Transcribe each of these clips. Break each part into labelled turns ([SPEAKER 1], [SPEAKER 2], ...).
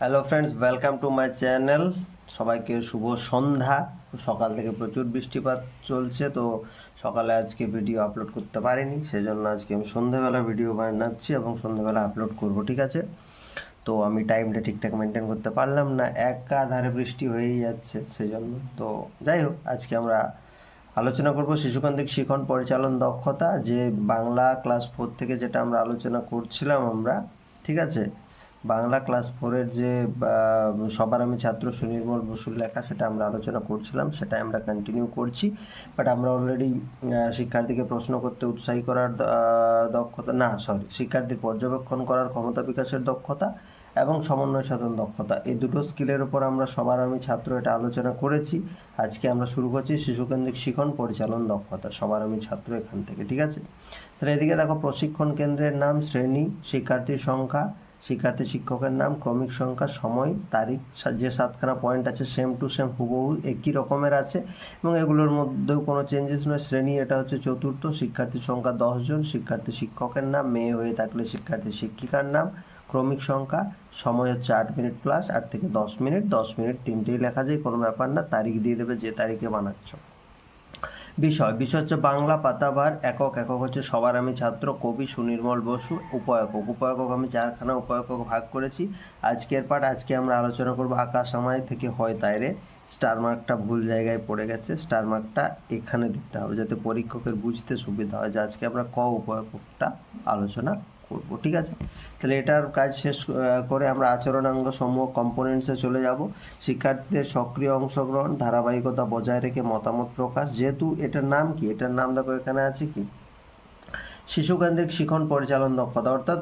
[SPEAKER 1] Hello friends welcome to my channel সবাইকে শুভ সন্ধ্যা। সকাল থেকে প্রচুর বৃষ্টিপাত চলছে, তো সকালে আজকে ভিডিও আপলোড করতে পারিনি। সেজন্য আজকে আমি সন্ধ্যেবেলা ভিডিও বানাচ্ছি এবং সন্ধ্যেবেলা আপলোড করব, ঠিক আছে? তো আমি টাইমটা ঠিকঠাক মেনটেন করতে পারলাম না। একাধারে বৃষ্টি হয়েই যাচ্ছে, সেজন্য। তো যাই হোক, আজকে আমরা আলোচনা করব শিশুকেন্দ্রিক শিখন পরিচালন দক্ষতা, যে বাংলা ক্লাস ফোর থেকে যেটা আমরা আলোচনা করছিলাম আমরা, ঠিক আছে? বাংলা ক্লাস ফোরের যে সবার আমি ছাত্র সুনির্মল বসুর লেখা সেটা আমরা আলোচনা করছিলাম সেটা আমরা কন্টিনিউ করছি। বাট আমরা অলরেডি শিক্ষার্থীকে প্রশ্ন করতে উৎসাহী করার দক্ষতা, না সরি শিক্ষার্থীর পর্যবেক্ষণ করার ক্ষমতা বিকাশের দক্ষতা এবং সমন্বয় সাধন দক্ষতা। এই দুটো স্কিলের উপর আমরা সবার আমি ছাত্র এটা আলোচনা করেছি। আজকে আমরা শুরু করছি শিশুকেন্দ্রিক শিখন পরিচালন দক্ষতা, সবার আমি ছাত্র এখান থেকে, ঠিক আছে? তাহলে এদিকে দেখো, প্রশিক্ষণ কেন্দ্রের নাম, শ্রেণি, শিক্ষার্থীর সংখ্যা শিক্ষার্থী শিক্ষকের নাম, ক্রমিক সংখ্যা, সময়, তারিখ যে সাতখানা পয়েন্ট আছে সেম টু সেম হুবহু একই রকমের আছে এবং এগুলোর মধ্যেও কোনো চেঞ্জেস নয়। শ্রেণি, এটা হচ্ছে চতুর্থ, শিক্ষার্থী সংখ্যা দশজন শিক্ষার্থী শিক্ষকের নাম, মেয়ে হয়ে থাকলে শিক্ষার্থী শিক্ষিকার নাম, ক্রমিক সংখ্যা, সময় হচ্ছে আট মিনিট প্লাস আট থেকে দশ মিনিট দশ মিনিট তিনটেই লেখা যায়, কোনো ব্যাপার না, তারিখ দিয়ে দেবে যে তারিখে বানাচ্ছ। বিষয় বিষয় হচ্ছে বাংলা পাতাবার একক একক হচ্ছে সবার আমি ছাত্র, কবি সুনির্মল বসু উপএকক উপএকক আমি চারখানা উপএকক ভাগ করেছি। আজকের পাঠ, আজকে আমরা আলোচনা করব আকাশ আমায় থেকে হয় তাই রে। স্টার মার্কটা ভুল জায়গায় পড়ে গেছে, স্টার মার্কটা এখানে দিতে হবে যাতে পরীক্ষকের বুঝতে সুবিধা হয় যে আজকে আমরা ক উপএককটা আলোচনা করব, ঠিক আছে? তাহলে এটার কাজ শেষ করে আমরা আচরণাঙ্গ সমূহ কম্পোনেন্টসে চলে যাব। শিক্ষার্থীদের সক্রিয় অংশগ্রহণ, ধারাবাহিকতা বজায় রেখে মতামত প্রকাশ। যেহেতু এটার নাম কি? এটার নাম দেখো এখানে আছে কি? শিশুকেন্দ্রিক শিখন পরিচালন দক্ষতা, অর্থাৎ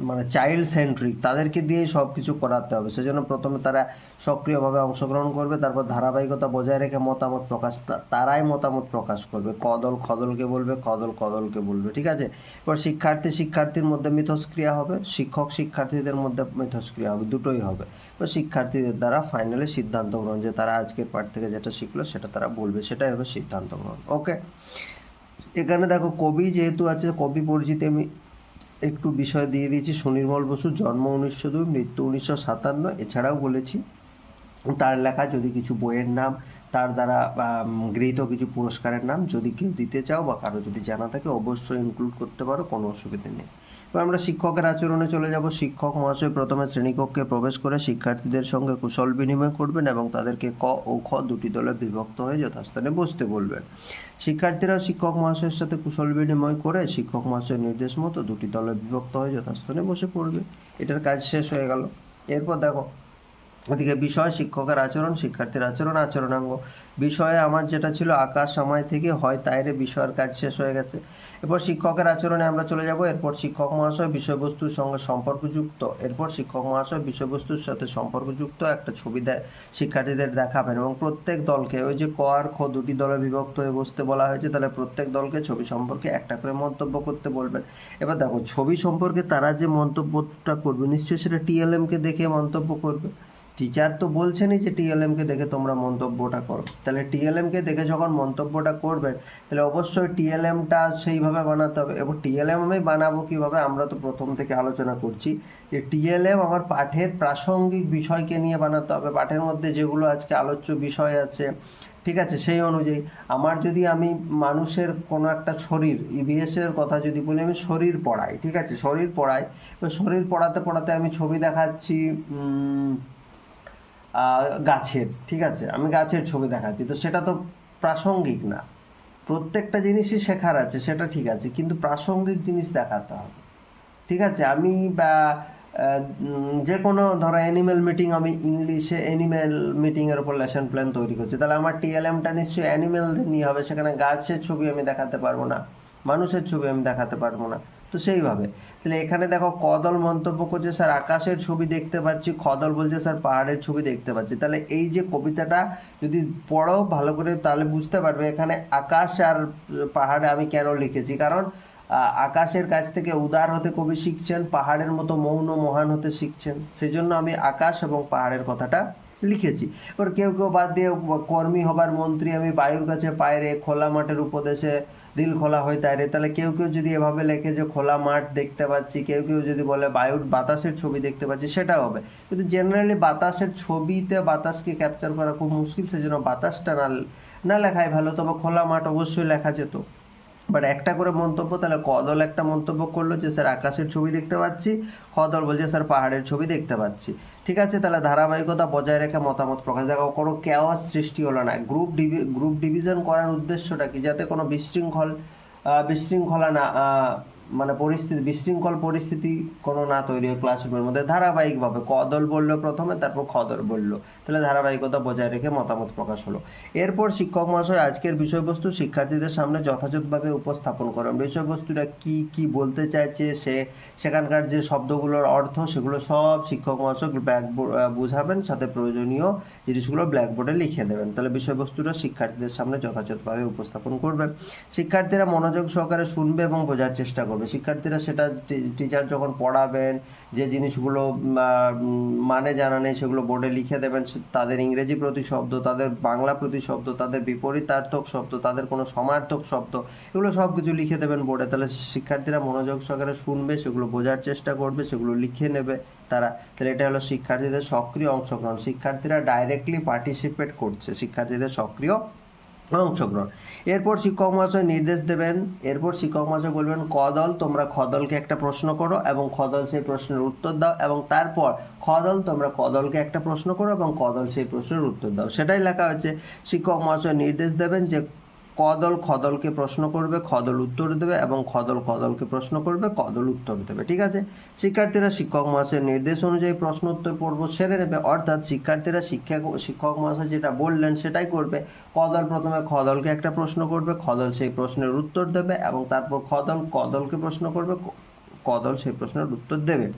[SPEAKER 1] মানে চাইল্ড সেন্ট্রিক তাদেরকে দিয়েই সব কিছু করাতে হবে। সেজন্য প্রথমে তারা সক্রিয়ভাবে অংশগ্রহণ করবে, তারপর ধারাবাহিকতা বজায় রেখে মতামত প্রকাশ, তা- তারাই মতামত প্রকাশ করবে। কদল খদলকে বলবে, কদল কদলকে বলবে, ঠিক আছে? এবার শিক্ষার্থী শিক্ষার্থীর মধ্যে মিথস্ক্রিয়া হবে, শিক্ষক শিক্ষার্থীদের মধ্যে মিথস্ক্রিয়া হবে, দুটোই হবে। এবার শিক্ষার্থীদের দ্বারা ফাইনালি সিদ্ধান্ত গ্রহণ, যে তারা আজকের পাঠ থেকে যেটা শিখলো সেটা তারা বলবে, সেটাই হবে সিদ্ধান্ত গ্রহণ। ওকে এখানে দেখো কবি যেহেতু আছে, কবি পরিচিতি আমি একটু বিষয় দিয়ে দিয়েছি। সুনির্মল বসুর জন্ম উনিশশো দুই, মৃত্যু উনিশশো সাতান্ন। এছাড়াও বলেছি, তার লেখা যদি কিছু বইয়ের নাম, তার দ্বারা গৃহীত কিছু পুরস্কারের নাম যদি কেউ দিতে চাও বা কারও যদি জানা থাকে, অবশ্যই ইনক্লুড করতে পারো, কোনো অসুবিধে নেই। আমরা শিক্ষকের আচরণে চলে যাব। শিক্ষক মহাশয় প্রথমে শ্রেণীকক্ষে প্রবেশ করে শিক্ষার্থীদের সঙ্গে কুশল বিনিময় করবেন এবং তাদেরকে ক ও খ দুটি দলে বিভক্ত হয়ে যথাস্থানে বসতে বলবেন। শিক্ষার্থীরা শিক্ষক মহাশয়ের সাথে কুশল বিনিময় করে শিক্ষক মহাশয়ের নির্দেশ মতো দুটি দলে বিভক্ত হয়ে যথাস্থানে বসে পড়বে। এটার কাজ শেষ হয়ে গেল। এরপর দেখো ওদিকে বিষয়, শিক্ষকের আচরণ, শিক্ষার্থীর আচরণ, আচরণাঙ্গ। বিষয়ে আমার যেটা ছিল আকাশ সময় থেকে হয় তাইরে বিষয়ের কাজ শেষ হয়ে গেছে। এরপর শিক্ষকের আচরণে আমরা চলে যাব। এরপর শিক্ষক মহাশয় বিষয়বস্তুর সঙ্গে সম্পর্কযুক্ত। এরপর শিক্ষক মহাশয় বিষয়বস্তুর সাথে সম্পর্কযুক্ত একটা ছবি দেয়। শিক্ষার্থীদের দেখাবেন এবং প্রত্যেক দলকে, ওই যে ক আর খ দুটি দলে বিভক্ত হয়ে বসতে বলা হয়েছে, তাহলে প্রত্যেক দলকে ছবি সম্পর্কে একটা করে মন্তব্য করতে বলবেন। এবার দেখো, ছবি সম্পর্কে তারা যে মন্তব্যটা করবে, নিশ্চয়ই সেটা টিএলএম কে দেখে মন্তব্য করবে। টিচার তো বলছেনই যে টিএলএম কে দেখে তোমরা মন্তব্যটা করো। তাহলে টিএলএম কে দেখে যখন মন্তব্যটা করবেন তাহলে অবশ্যই টিএলএমটা সেইভাবে বানাতে হবে। এবং টিএলএম আমি বানাবো কীভাবে, আমরা তো প্রথম থেকে আলোচনা করছি যে টিএলএম আমার পাঠের প্রাসঙ্গিক বিষয়কে নিয়ে বানাতে হবে। পাঠের মধ্যে যেগুলো আজকে আলোচ্য বিষয় আছে, ঠিক আছে? সেই অনুযায়ী আমার যদি আমি মানুষের কোনো একটা শরীর ইভিএস এর কথা যদি বলি, আমি শরীর পড়াই, ঠিক আছে? শরীর পড়াই শরীর পড়াতে পড়াতে আমি ছবি দেখাচ্ছি গাছের, ঠিক আছে? আমি গাছের ছবি দেখাচ্ছি। তো সেটা তো প্রাসঙ্গিক না। প্রত্যেকটা জিনিসই শেখার আছে, সেটা ঠিক আছে, কিন্তু প্রাসঙ্গিক জিনিস দেখাতে হবে। ঠিক আছে? আমি বা যে কোনো, ধরো অ্যানিম্যাল মিটিং আমি ইংলিশে অ্যানিম্যাল মিটিংয়ের উপর লেসন প্ল্যান তৈরি করছি। তাহলে আমার টিএলএমটা নিশ্চয়ই অ্যানিম্যালদের নিয়ে হবে, সেখানে গাছের ছবি আমি দেখাতে পারব না, মানুষের ছবি আমি দেখাতে পারব না। তো সেইভাবে। তাহলে এখানে দেখো কদল মন্তব্য করছে, স্যার, আকাশের ছবি দেখতে পাচ্ছি খদল বলছে, স্যার, পাহাড়ের ছবি দেখতে পাচ্ছি। তাহলে এই যে কবিতাটা যদি পড়ো ভালো করে, তাহলে বুঝতে পারবে এখানে আকাশ আর পাহাড়ে আমি কেন লিখেছি। কারণ আকাশের কাছ থেকে উদার হতে কবি শিখছেন, পাহাড়ের মতো মৌন মহান হতে শিখছেন। সেজন্য আমি আকাশ এবং পাহাড়ের কথাটা লিখেছি। এবার কেউ কেউ বাদ দিয়ে কর্মী হবার মন্ত্রী আমি বায়ুর কাছে পায়রে খোলা মাঠের উপদেশে দিল খোলা হয় তাইরে। তাহলে কেউ কেউ যদি এভাবে লেখে যে খোলা মাঠ দেখতে পাচ্ছি, কেউ কেউ যদি বলে বায়ুর বাতাসের ছবি দেখতে পাচ্ছি সেটা হবে। কিন্তু জেনারেলি বাতাসের ছবিতে বাতাসকে ক্যাপচার করা খুব মুশকিল, সেজন্য বাতাসটা না না লেখাই ভালো, তবে খোলা মাঠ অবশ্যই লেখা যেত। বাট একটা করে মন্তব্য, তাহলে কদল একটা মন্তব্য করল যে, স্যার, আকাশের ছবি দেখতে পাচ্ছি। হদল বলছে, স্যার, পাহাড়ের ছবি দেখতে পাচ্ছি। ঠিক আছে, তাহলে ধারাবাহিকতা বজায় রেখে মতামত প্রকাশ দেখা, কোনো কেওয়াস সৃষ্টি হলো না। গ্রুপ ডিভি গ্রুপ ডিভিশন করার উদ্দেশ্যটা কি? যাতে কোনো বিশৃঙ্খল বিশৃঙ্খলা না মানে পরিস্থিতি, বিশৃঙ্খল পরিস্থিতি কোনো না তৈরি হয় ক্লাসরুমের মধ্যে। ধারাবাহিকভাবে কদল বলল প্রথমে, তারপর খদর বলল। তাহলে ধারাবাহিকতা বজায় রেখে মতামত প্রকাশ হলো। এরপর শিক্ষক মহাশয় আজকের বিষয়বস্তু শিক্ষার্থীদের সামনে যথাযথভাবে উপস্থাপন করেন। বিষয়বস্তুটা কি কি বলতে চাইছে সে, সেখানকার যে শব্দগুলোর অর্থ, সেগুলো সব শিক্ষক মহাশয় ব্ল্যাকবোর্ড বুঝাবেন, সাথে প্রয়োজনীয় জিনিসগুলো ব্ল্যাকবোর্ডে লিখে দেবেন। তাহলে বিষয়বস্তুটা শিক্ষার্থীদের সামনে যথাযথভাবে উপস্থাপন করবেন। শিক্ষার্থীরা মনোযোগ সহকারে শুনবে এবং বোঝার চেষ্টা করবে। শিক্ষার্থীরা সেটা টিচার যখন পড়াবেন, যে জিনিসগুলো মানে জানা নেই সেগুলো বোর্ডে লিখে দেবেন তাদের ইংরেজি প্রতিশব্দ, তাদের বাংলা প্রতিশব্দ, তাদের বিপরীতার্থক শব্দ, তাদের কোনো সমার্থক শব্দ, এগুলো সব কিছু লিখে দেবেন বোর্ডে। তাহলে শিক্ষার্থীরা মনোযোগ সহকারে শুনবে, সেগুলো বোঝার চেষ্টা করবে, সেগুলো লিখে নেবে তারা। তাহলে এটা হলো শিক্ষার্থীদের সক্রিয় অংশগ্রহণ। শিক্ষার্থীরা ডাইরেক্টলি পার্টিসিপেট করছে। শিক্ষার্থীদের সক্রিয় অংশগ্রহণ এরপর শিক্ষক মহাশয় নির্দেশ দেবেন, এরপর শিক্ষক মহাশয় বলবেন, কদল, তোমরা খদলকে একটা প্রশ্ন করো এবং খদল সেই প্রশ্নের উত্তর দাও এবং তারপর খদল, তোমরা কদলকে একটা প্রশ্ন করো এবং কদল সেই প্রশ্নের উত্তর দাও। সেটাই লেখা হয়েছে। শিক্ষক মহাশয় নির্দেশ দেবেন যে কদল খদলকে প্রশ্ন করবে, খদল উত্তর দেবে এবং খদল খদলকে প্রশ্ন করবে, কদল উত্তর দেবে। ঠিক আছে? শিক্ষার্থীরা শিক্ষক মহাশয়ের নির্দেশ অনুযায়ী প্রশ্ন উত্তর পর্ব সেরে নেবে। অর্থাৎ শিক্ষার্থীরা শিক্ষা, শিক্ষক মহাশয় যেটা বললেন সেটাই করবে। কদল প্রথমে খদলকে একটা প্রশ্ন করবে, খদল সেই প্রশ্নের উত্তর দেবে এবং তারপর খদল কদলকে প্রশ্ন করবে কদল সেই প্রশ্নের উত্তর দেবে।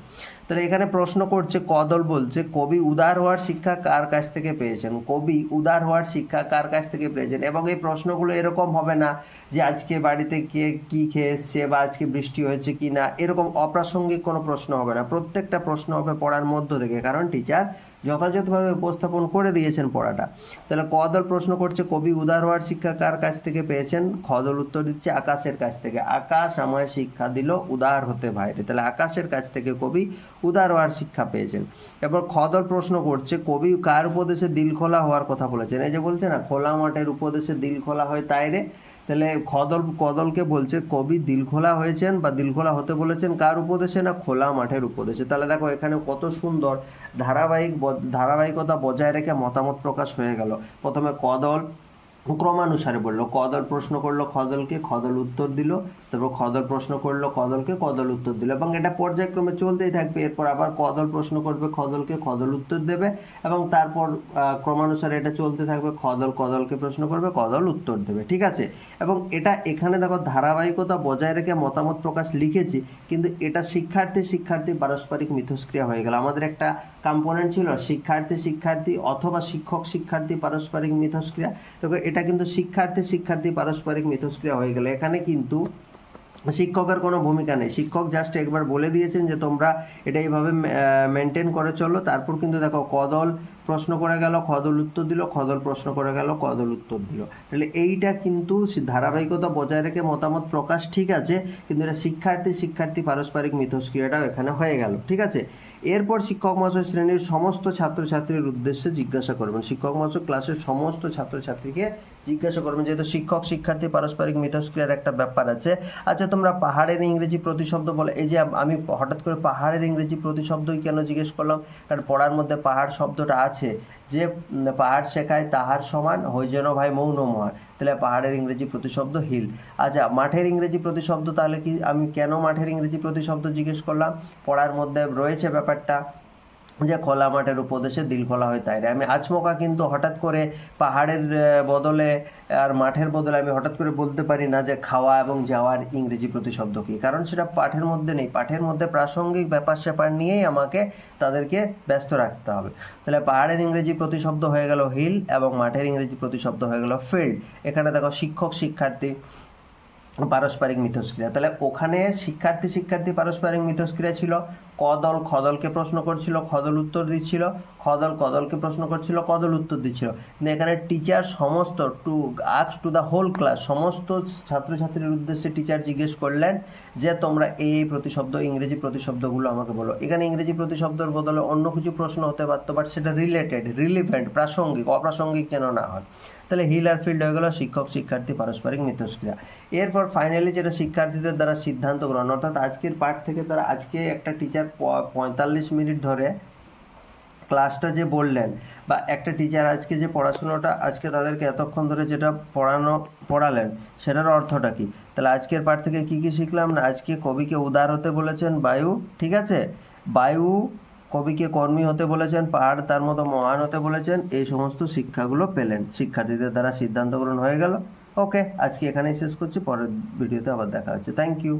[SPEAKER 1] তাহলে এখানে প্রশ্ন করছে, কদল বলছে, কবি উদার হওয়ার শিক্ষা কার কাছ থেকে পেয়েছেন? কবি উদার হওয়ার শিক্ষা কার কাছ থেকে পেয়েছেন? এবং এই প্রশ্নগুলো এরকম হবে না যে আজকে বাড়িতে কে কি খেয়ে এসছে বা আজকে বৃষ্টি হয়েছে কি না, এরকম অপ্রাসঙ্গিক কোনো প্রশ্ন হবে না। প্রত্যেকটা প্রশ্ন হবে পড়ার মধ্য থেকে। কারণ টিচার যথাযথভাবে উপস্থাপন করে দিয়েছেন পড়াটা। তাহলে কদল প্রশ্ন করছে, কবি উদার হওয়ার শিক্ষা কার কাছ থেকে পেয়েছেন? খদল উত্তর দিচ্ছে, আকাশের কাছ থেকে। আকাশ আমায় শিক্ষা দিল, উদার হতে বাইরে তাহলে আকাশের কাছ থেকে কবি উদার হওয়ার শিক্ষা পেয়েছেন। এবার খদল প্রশ্ন করছে, কবি কার উপদেশে দিল খোলা হওয়ার কথা বলেছেন? এই যে বলছে না, খোলা মাঠের উপদেশে দিল খোলা হয় তাই রে? তাহলে খদল, কদলকে বলছে, কবি দিলখোলা হয়েছেন বা দিলখোলা হতে বলেছেন কার উপদেশে না খোলা মাঠের উপদেশে? তাহলে দেখো, এখানে কত সুন্দর ধারাবাহিক ধারাবাহিকতা বজায় রেখে মতামত প্রকাশ হয়ে গেল। প্রথমে কদল ক্রমানুসারে বলল, কদল প্রশ্ন করল খদলকে, খদল উত্তর দিল তারপর কদল প্রশ্ন করল, কদলকে কদল উত্তর দিল এবং এটা পর্যায়ক্রমে চলতেই থাকবে। এরপর আবার কদল প্রশ্ন করবে খদলকে খদল উত্তর দেবে এবং তারপর ক্রমানুসারে এটা চলতে থাকবে খদল কদলকে প্রশ্ন করবে, কদল উত্তর দেবে, ঠিক আছে? এবং এটা এখানে দেখো ধারাবাহিকতা বজায় রেখে মতামত প্রকাশ লিখেছি, কিন্তু এটা শিক্ষার্থী শিক্ষার্থী পারস্পরিক মিথস্ক্রিয়া হয়ে গেল। আমাদের একটা কম্পোনেন্ট ছিল, শিক্ষার্থী শিক্ষার্থী অথবা শিক্ষক, শিক্ষার্থী পারস্পরিক মিথস্ক্রিয়া। দেখো, এটা কিন্তু শিক্ষার্থী শিক্ষার্থী পারস্পরিক মিথস্ক্রিয়া হয়ে গেল। এখানে কিন্তু শিক্ষকের কোনো ভূমিকা নেই। শিক্ষক জাস্ট একবার বলে দিয়েছেন যে তোমরা এটা এইভাবে মেনটেন করে চলো। তারপর কিন্তু দেখো, কদল প্রশ্ন করে গেল, খদল উত্তর দিল, খদল প্রশ্ন করে গেল কদল উত্তর দিল। তাহলে এইটা কিন্তু ধারাবাহিকতা বজায় রেখে মতামত প্রকাশ ঠিক আছে, কিন্তু এটা শিক্ষার্থী শিক্ষার্থী পারস্পরিক মিথস্ক্রিয়াটাও এখানে হয়ে গেল, ঠিক আছে? এরপর শিক্ষক মহাশয় শ্রেণির সমস্ত ছাত্রছাত্রীর উদ্দেশ্যে জিজ্ঞাসা করবেন। শিক্ষক মহাশয় ক্লাসের সমস্ত ছাত্রছাত্রীকে জিজ্ঞাসা করবেন যেহেতু শিক্ষক, শিক্ষার্থী পারস্পরিক মিথস্ক্রিয়ার একটা ব্যাপার আছে। আচ্ছা তোমরা পাহাড়ের ইংরেজি প্রতিশব্দ বলে। এই যে আমি হঠাৎ করে পাহাড়ের ইংরেজি প্রতিশব্দই কেন জিজ্ঞেস করলাম? কারণ পড়ার মধ্যে পাহাড় শব্দটা আছে যে পাহাড় শেখায় তাহার সমান হই যেন ভাই মৌন মহান। তাহলে পাহাড়ের ইংরেজি প্রতিশব্দ হিল। আচ্ছা মাঠের ইংরেজি প্রতিশব্দ তাহলে কি আমি কেন মাঠের ইংরেজি প্রতিশব্দ জিজ্ঞেস করলাম? পড়ার মধ্যে রয়েছে ব্যাপারটা? যে খোলা মাঠের উপদেশে দিল খোলা হয় তাই রে। আমি আচমকা কিন্তু হঠাৎ করে পাহাড়ের বদলে আর মাঠের বদলে আমি হঠাৎ করে বলতে পারি না যে খাওয়া এবং যাওয়ার ইংরেজি প্রতিশব্দ কি। কারণ সেটা পাঠের মধ্যে নেই। পাঠের মধ্যে প্রাসঙ্গিক ব্যাপার স্যাপার নিয়েই আমাকে তাদেরকে ব্যস্ত রাখতে হবে। তাহলে পাহাড়ের ইংরেজি প্রতিশব্দ হয়ে গেল হিল এবং মাঠের ইংরেজি প্রতিশব্দ হয়ে গেল ফিল্ড। এখানে দেখো শিক্ষক, শিক্ষার্থী, পারস্পরিক মিথস্ক্রিয়া। তাহলে ওখানে শিক্ষার্থী শিক্ষার্থী, পারস্পরিক মিথস্ক্রিয়া ছিল। কদল, খদলকে প্রশ্ন করছিল, খদল উত্তর দিচ্ছিল, খদল, কদলকে প্রশ্ন করছিল, কদল উত্তর দিচ্ছিল। কিন্তু এখানে টিচার সমস্ত to asks to the whole class সমস্ত ছাত্রছাত্রীর উদ্দেশ্যে টিচার জিজ্ঞেস করলেন যে তোমরা এই প্রতিশব্দ, ইংরেজি প্রতিশব্দগুলো আমাকে বলো। এখানে ইংরেজি প্রতিশব্দের বদলে অন্য কিছু প্রশ্ন হতে পারতো বাট সেটা রিলেটেড রিলিভেন্ট প্রাসঙ্গিক, অপ্রাসঙ্গিক কেন না হয়। তাহলে হিল আর ফিল্ড হয়ে গেল শিক্ষক, শিক্ষার্থী, পারস্পরিক মিথস্ক্রিয়া। এরপর ফাইনালি যেটা শিক্ষার্থীদের দ্বারা সিদ্ধান্ত গ্রহণ, অর্থাৎ আজকের পাঠ থেকে তারা আজকে একটা টিচার পঁয়তাল্লিশ মিনিট ধরে ক্লাসটা যে বললেন, বা একটা টিচার আজকে যে পড়াশুনোটা, আজকে তাদেরকে এতক্ষণ ধরে যেটা পড়ানো, পড়ালেন, সেটার অর্থটা কি? তাহলে আজকের পাঠ থেকে কি কি শিখলাম না? আজকে কবিকে উদার হতে বলেছেন বায়ু, ঠিক আছে? বায়ু কবিকে কর্মী হতে বলেছেন, পাহাড় তার মতো মহান হতে বলেছেন, এই সমস্ত শিক্ষাগুলো পেলেন। শিক্ষার্থীদের দ্বারা সিদ্ধান্ত গ্রহণ হয়ে গেল। ওকে আজকে এখানেই শেষ করছি, পরের ভিডিওতে আবার দেখা হচ্ছে। Thank you